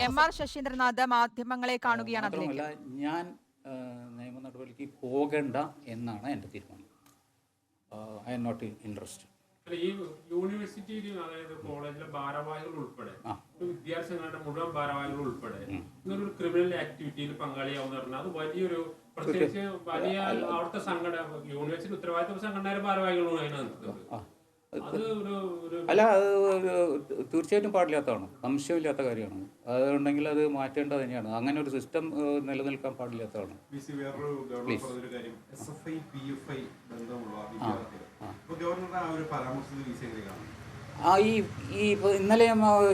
M R Sasindranath മാധ്യമങ്ങളെ കാണുകയാണ് അതിലേക്ക് മാത്രമല്ല ഞാൻ ആ, നിയമ നടപടിക്ക് പോകണ്ട എന്നാണ് എന്റെ തീരുമാനം. ഐ എം നോട്ട് ഇൻട്രസ്റ്റ് അല്ല, ഈ യൂണിവേഴ്സിറ്റിയിൽ അതായത് കോളേജിലെ ഭാരവാഹികൾ ഉൾപ്പെടെ ആ. ഇപ്പൊ വിദ്യാർത്ഥികളുടെ മുഴുവൻ ഭാരവാഹികൾ ഉൾപ്പെടെ ഇങ്ങനൊരു ക്രിമിനൽ ആക്ടിവിറ്റിയിൽ പങ്കാളിയാവുന്ന പറഞ്ഞാൽ അത് വലിയൊരു പ്രത്യേകിച്ച് വലിയ അവിടുത്തെ സംഘടന യൂണിവേഴ്സിറ്റി ഉത്തരവാദിത്വ സംഘടനയുടെ ഭാരവാഹികളാണ് അതിനകത്ത് അല്ല അത് ഒരു തീർച്ചയായിട്ടും പാടില്ലാത്തതാണ്? സംശയമില്ലാത്ത കാര്യമാണ്. അതുണ്ടെങ്കിൽ അത് മാറ്റേണ്ടത് തന്നെയാണ്. അങ്ങനെ ഒരു സിസ്റ്റം നിലനിൽക്കാൻ പാടില്ലാത്തതാണ്? ആ. ഈ ഈ ഇപ്പോൾ ഇന്നലെ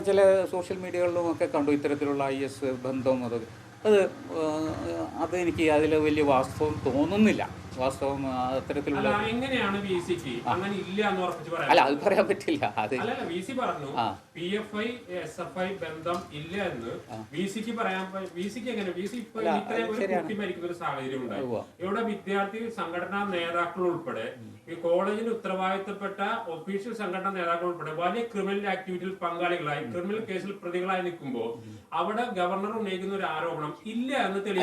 ചില സോഷ്യൽ മീഡിയകളിലും ഒക്കെ കണ്ടു ഇത്തരത്തിലുള്ള ഐ എസ് ബന്ധവും അതൊക്കെ അത് അതെനിക്ക് അത് എനിക്ക് അതിൽ വലിയ വാസ്തവം തോന്നുന്നില്ല. വാസ്തവം അത്തരത്തിലുള്ള അല്ല എങ്ങനെയാണ് വി സിക്ക് അങ്ങനെ ഇല്ല എന്ന് ഉറപ്പിച്ച് പറയാം അല്ല അത് പറയാൻ പറ്റില്ല അത് വി സി പറഞ്ഞു. P F I S F I ബന്ധം ഇല്ല എന്ന് വി സിക്ക് പറയാൻ വി സിക്ക് എങ്ങനെ? വി സി ഇത്രയും മരിക്കുന്ന ഒരു സാഹചര്യം ഉണ്ടായി. ഇവിടെ വിദ്യാർത്ഥി സംഘടനാ നേതാക്കൾ ഉൾപ്പെടെ ഈ കോളേജിന് ഉത്തരവാദിത്തപ്പെട്ട ഒഫീഷ്യൽ സംഘടനാ നേതാക്കൾ ഉൾപ്പെടെ വലിയ ക്രിമിനൽ ആക്ടിവിറ്റിയിൽ പങ്കാളികളായി ക്രിമിനൽ കേസിൽ പ്രതികളായി നിൽക്കുമ്പോൾ അവിടെ ഗവർണർ ഉന്നയിക്കുന്ന ഒരു ആരോപണം ഇല്ല എന്ന്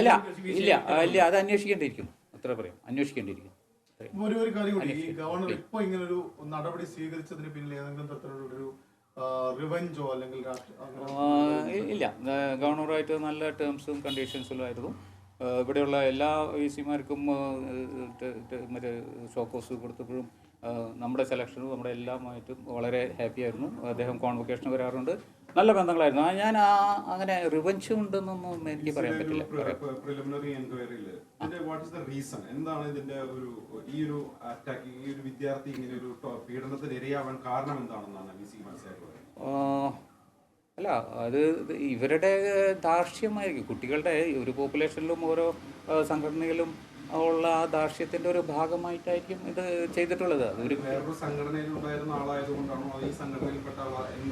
ഇല്ല ഇല്ല അത് അന്വേഷിക്കേണ്ടിയിരിക്കും അത്ര പറയാം. അന്വേഷിക്കേണ്ടിയിരിക്കും അത്രയും. ഒരു ഒരു കാര്യം കൂടി ഈ ഗവർണർ ഇപ്പൊ ഇങ്ങനെ ഒരു നടപടി സ്വീകരിച്ചതിന് പിന്നിൽ ഏതെങ്കിലും തരത്തിലുള്ള ഒരു റിവഞ്ചോ അല്ലെങ്കിൽ ഇല്ല. ഗവർണറുമായിട്ട് നല്ല ടേംസും കണ്ടീഷൻസും ആയിരുന്നു. ഇവിടെയുള്ള എല്ലാ വി സിമാർക്കും മറ്റേ ഷോക്കോസ് കൊടുത്തപ്പോഴും നമ്മുടെ സെലക്ഷനും നമ്മുടെ എല്ലാമായിട്ടും വളരെ ഹാപ്പി ആയിരുന്നു. അദ്ദേഹം കോൺവൊക്കേഷൻ വരാറുണ്ട്. നല്ല ബന്ധങ്ങളായിരുന്നു. ആ, ഞാൻ ആ അങ്ങനെ റിവഞ്ച് ഉണ്ടെന്നൊന്നും എനിക്ക് പറയാൻ പറ്റില്ല. പ്രിലിമിനറി എൻക്വയറിയിൽ വാട്ട് ഇസ് ദ റീസൺ എന്താണ് ഇതിന്റെ ഒരു ഈ ഒരു അറ്റാക്ക് ഈ ഒരു വിദ്യാർത്ഥി ഇങ്ങനെ ഒരു ടോ- പീഡനത്തിന് ഇരയാവാൻ കാരണം എന്താണെന്നാണ് വി സി മനസ്സിലാക്കുന്നത് ആ, അല്ല അത് ഇവരുടെ ധാർഷ്ട്യമായിരിക്കും. കുട്ടികളുടെ ഒരു പോപ്പുലേഷനിലും ഓരോ സംഘടനയിലും ഉള്ള ആ ധാർഷ്ട്യത്തിന്റെ ഒരു ഭാഗമായിട്ടായിരിക്കും ഇത് ചെയ്തിട്ടുള്ളത്. അതൊരു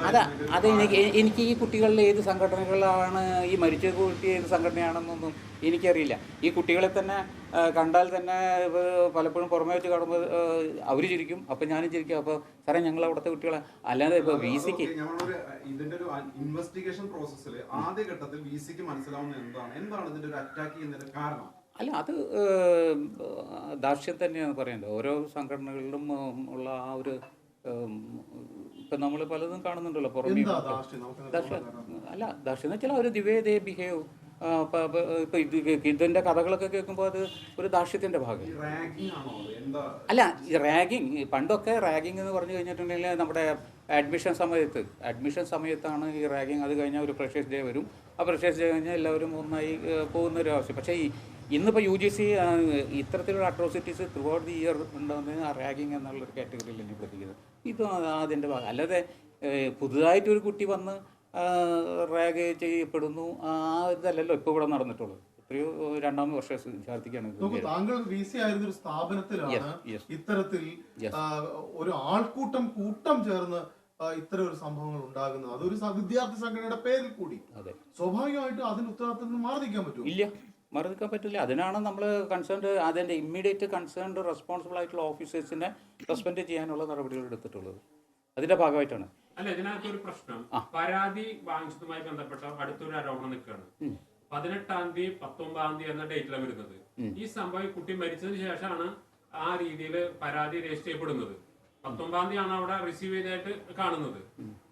അത് അതാ എനിക്ക് എനിക്ക് ഈ കുട്ടികളിൽ ഏത് സംഘടനകളാണ് ഈ മരിച്ച കുട്ടി ഏത് സംഘടനയാണെന്നൊന്നും എനിക്കറിയില്ല. ഈ കുട്ടികളെ തന്നെ കണ്ടാൽ തന്നെ പലപ്പോഴും പുറമേ വെച്ച് കാണുമ്പോൾ അവർ ചിരിക്കും. അപ്പം ഞാനും ചിരിക്കും. അപ്പോൾ സാറേ ഞങ്ങൾ അവിടുത്തെ കുട്ടികളെ അല്ലാതെ ഇപ്പോൾ വി സിക്ക് ഇതിന്റെ ഒരു ഇൻവെസ്റ്റിഗേഷൻ പ്രോസസ്സിൽ ആദ്യ ഘട്ടത്തിൽ വി സിക്ക് മനസ്സിലാവുന്ന എന്താണ്? എന്താണ് ഇതിന്റെ ഒരു അറ്റാക്ക് ചെയ്യുന്നതിന്റെ കാരണം? അല്ല അത് ദാർഷ്യം തന്നെയാണ് പറയുന്നത് ഓരോ സംഘടനകളിലും ഉള്ള ആ ഒരു ഇപ്പം നമ്മൾ പലതും കാണുന്നുണ്ടല്ലോ പുറമേ ധാർഷ്ട്യം അല്ല ദാർഷ്യം എന്ന് വെച്ചാൽ ഒരു ദിവേ ദേ ബിഹേവ് ഇപ്പം ഇത് കേ- ഇതിന്റെ കഥകളൊക്കെ കേൾക്കുമ്പോൾ അത് ഒരു ദാർഷ്യത്തിന്റെ ഭാഗം. അല്ല ഈ റാഗിങ് പണ്ടൊക്കെ റാഗിങ് എന്ന് പറഞ്ഞു കഴിഞ്ഞിട്ടുണ്ടെങ്കിൽ നമ്മുടെ അഡ്മിഷൻ സമയത്ത് അഡ്മിഷൻ സമയത്താണ് ഈ റാഗിങ് അത് കഴിഞ്ഞാൽ ഒരു ഫ്രഷേഴ്സ് ഡേ വരും. ആ ഫ്രഷേഴ്സ് ഡേ കഴിഞ്ഞാൽ എല്ലാവരും ഒന്നായി പോകുന്ന ഒരു ആവശ്യം പക്ഷേ ഈ ഇന്നിപ്പോൾ യു ജി സി ഇത്തരത്തിലുള്ള atrocities throughout the year ഉണ്ടാകുന്നത് ആ റാഗിങ് എന്നുള്ളൊരു കാറ്റഗറിയിൽ തന്നെ പ്രതിക്കുന്നത് ഇത് അതിന്റെ ഭാഗം. അല്ലാതെ പുതുതായിട്ടൊരു കുട്ടി വന്ന് റാഗ് ചെയ്യപ്പെടുന്നു. ആ ഇതല്ലല്ലോ ഇപ്പോൾ ഇവിടെ നടന്നിട്ടുള്ളത്. എത്രയോ രണ്ടാമത് വർഷ വിദ്യാർത്ഥിക്കാണ് താങ്കൾ വി സി ആയിരുന്ന ഒരു സ്ഥാപനത്തിലാണ് ഇത്തരത്തിൽ ഒരു ആൾക്കൂട്ടം കൂട്ടം ചേർന്ന് ഇത്തരം ഒരു സംഭവങ്ങൾ ഉണ്ടാകുന്നത്. അതൊരു വിദ്യാർത്ഥി സംഘടനയുടെ പേരിൽ കൂടി. അതെ. സ്വാഭാവികമായിട്ടും അതിന് ഉത്തരവാദിത്തം നിന്ന് മാറി നിൽക്കാൻ പറ്റും ഇല്ല. മറു നിൽക്കാൻ പറ്റില്ല. അതിനാണ് നമ്മൾ കൺസേൺഡ് അതിന്റെ ഇമ്മീഡിയറ്റ് കൺസേൺഡ് റെസ്പോൺസിബിൾ ആയിട്ടുള്ള ഓഫീസേഴ്സിനെ സസ്പെൻഡ് ചെയ്യാനുള്ള നടപടികൾ എടുത്തിട്ടുള്ളത്. അതിന്റെ ഭാഗമായിട്ടാണ്. അല്ല ഇതിനകത്ത് ഒരു പ്രശ്നം പരാതി വാങ്ങിച്ചതുമായി ബന്ധപ്പെട്ട അടുത്തൊരു ആരോപണം നിൽക്കുകയാണ്. പതിനെട്ടാം തീയതി പത്തൊമ്പതാം തീയതി എന്ന ഡേറ്റിലാണ് വരുന്നത്. ഈ സംഭവം കുട്ടി മരിച്ചതിന് ശേഷമാണ് ആ രീതിയിൽ പരാതി രജിസ്റ്റർ ചെയ്യപ്പെടുന്നത്. പത്തൊമ്പതാം തീയതി ആണ് അവിടെ റിസീവ് ചെയ്തായിട്ട് കാണുന്നത്.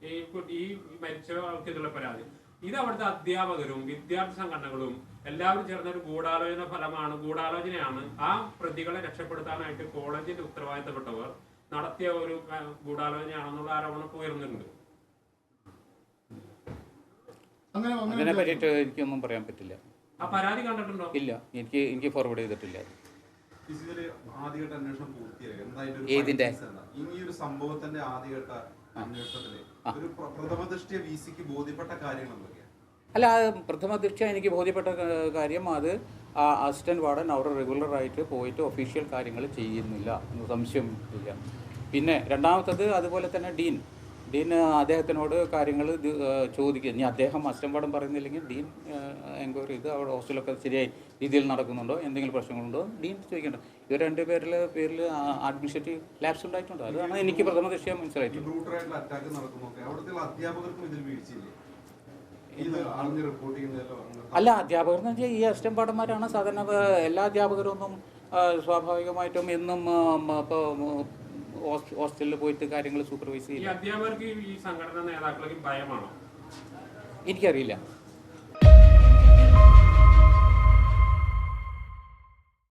ഈ ഈ മരിച്ച ആൾക്കെതിരെ പരാതി. ഇത് അവിടുത്തെ അധ്യാപകരും വിദ്യാർത്ഥി സംഘടനകളും എല്ലാവരും ചേർന്ന ഒരു ഗൂഢാലോചന ഫലമാണ് ഗൂഢാലോചനയാണ് ആ പ്രതികളെ രക്ഷപ്പെടുത്താനായിട്ട് കോളേജിന്റെ ഉത്തരവാദിത്തപ്പെട്ടവർ നടത്തിയ ഒരു ഗൂഢാലോചനയാണെന്നുള്ള ആരോപണം ഉയർന്നിട്ടുണ്ട്. അങ്ങനെ അതിനെ പറ്റിയിട്ട് എനിക്കൊന്നും പറയാൻ പറ്റില്ല. ആ പരാതി കണ്ടിട്ടുണ്ടോ? ഇല്ല എനിക്ക് എനിക്ക് ഫോർവേഡ് ചെയ്തിട്ടില്ല. ആദ്യഘട്ട അന്വേഷണം പൂർത്തിയായി. ഏതിന്റെ? ഈ ഒരു സംഭവത്തിന്റെ ആദ്യഘട്ട അന്വേഷണത്തിൽ ഒരു പ്ര- പ്രഥമ ദൃഷ്ടിയ വി സിക്ക് ബോധ്യപ്പെട്ട കാര്യങ്ങൾ എന്തൊക്കെയാണ് അല്ല പ്രഥമ ദൃഷ്ട്യ എനിക്ക് ബോധ്യപ്പെട്ട കാര്യം അത് ആ അസിസ്റ്റന്റ് വാർഡൻ അവർ റെഗുലറായിട്ട് പോയിട്ട് ഒഫീഷ്യൽ കാര്യങ്ങൾ ചെയ്യുന്നില്ല എന്ന് സംശയം ഇല്ല. പിന്നെ രണ്ടാമത്തത് അതുപോലെ തന്നെ ഡീൻ. ഡീൻ അദ്ദേഹത്തിനോട് കാര്യങ്ങൾ ചോദിക്കുക ഇനി അദ്ദേഹം അസിസ്റ്റന്റ് വാർഡൻ പറയുന്നില്ലെങ്കിൽ ഡീൻ എൻക്വയറി ചെയ്ത് അവിടെ ഹോസ്റ്റലൊക്കെ ശരിയായി രീതിയിൽ നടക്കുന്നുണ്ടോ? എന്തെങ്കിലും പ്രശ്നങ്ങളുണ്ടോ? ഡീൻ ചോദിക്കേണ്ട. ഇവർ രണ്ട് പേരിൽ പേരിൽ അഡ്മിനിസ്ട്രേറ്റീവ് ലാബ്സ് ഉണ്ടായിട്ടുണ്ട്. അതാണ് എനിക്ക് പ്രഥമ ദൃശ്യം ഈ അല്ല അധ്യാപകർ എന്ന് വെച്ചാൽ ഈ അസിസ്റ്റന്റ് പാടന്മാരാണ് സാധാരണ എല്ലാ അധ്യാപകരൊന്നും സ്വാഭാവികമായിട്ടും എന്നും ഇപ്പോൾ ഹോസ്റ്റലിൽ പോയിട്ട് കാര്യങ്ങൾ സൂപ്പർവൈസ് ഈ ചെയ്യില്ല. അധ്യാപകർക്ക് ഈ സംഘടന നേതാക്കളൊക്കെ ഭയമാണോ? എനിക്കറിയില്ല.